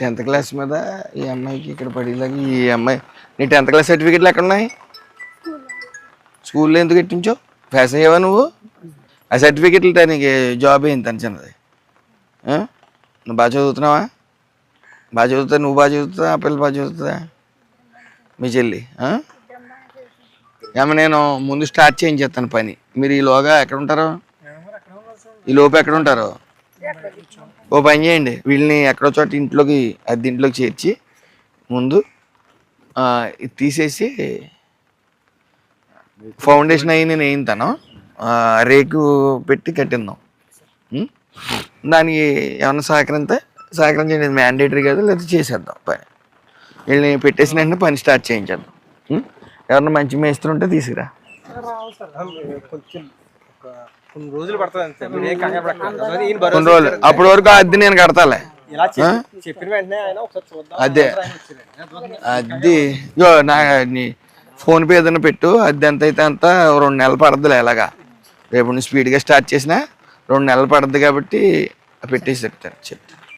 Tenth class మీద ఈ అమ్మాయికి ఇక్కడ పడేలాగా ఈ అమ్మాయి నీ టెన్త్ క్లాస్ సర్టిఫికెట్లు ఎక్కడ ఉన్నాయి స్కూల్లో ఎందుకు ఎట్టించో ఫ్యాషన్ అయ్యావా నువ్వు? ఆ సర్టిఫికెట్లు తనకి జాబ్ అయింది తన చిన్నది? నువ్వు బాగా చదువుతున్నావా? బాగా చదువుతా? నువ్వు బాగా చదువుతా? ఆ పిల్ల బాగా చదువుతుందా? మీ చెల్లి ఏమో నేను ముందు స్టార్ట్ చేయించేస్తాను పని. మీరు ఈలోగా ఎక్కడ ఉంటారు? ఈ లోపు ఎక్కడ ఉంటారు? ఓ పని చేయండి. వీళ్ళని ఎక్కడో చోట ఇంట్లోకి అద్దె ఇంట్లోకి చేర్చి ముందు ఇది తీసేసి ఫౌండేషన్ అయ్యి నేను వేయింతాను రేకు పెట్టి కట్టిందాం. దానికి ఏమన్నా సహకరిస్తే సహకరించండి ఇది మ్యాండేటరీ కదా లేదా చేసేద్దాం. పని. వీళ్ళని పెట్టేసిన వెంటనే పని స్టార్ట్ చేయించేద్దాం. ఎవరన్నా మంచి మేస్త్రి ఉంటే తీసుకురా. కొన్ని రోజులు పడుతుంది అంతే. మీరు ఏం కంగారు పడకండి. అదే ఈయన భరోసా కొన్ని రోజులు. అప్పటి వరకు అద్దె నేను కడతాలే. ఇలా చెప్పి- చెప్పిన వెంటనే ఆయన ఒకసారి చూద్దాం. అదే. అద్దె. ఇగో నా నీ ఫోన్ పే ఏదైనా పెట్టు. అద్దె ఎంత అయితే అంత రెండు నెలలు పడద్దులే ఎలాగా. రేపు నువ్వు స్పీడ్గా స్టార్ట్ చేసినా రెండు నెలలు పడద్దు కాబట్టి పెట్టేసి చెప్తాను. చెప్తాను.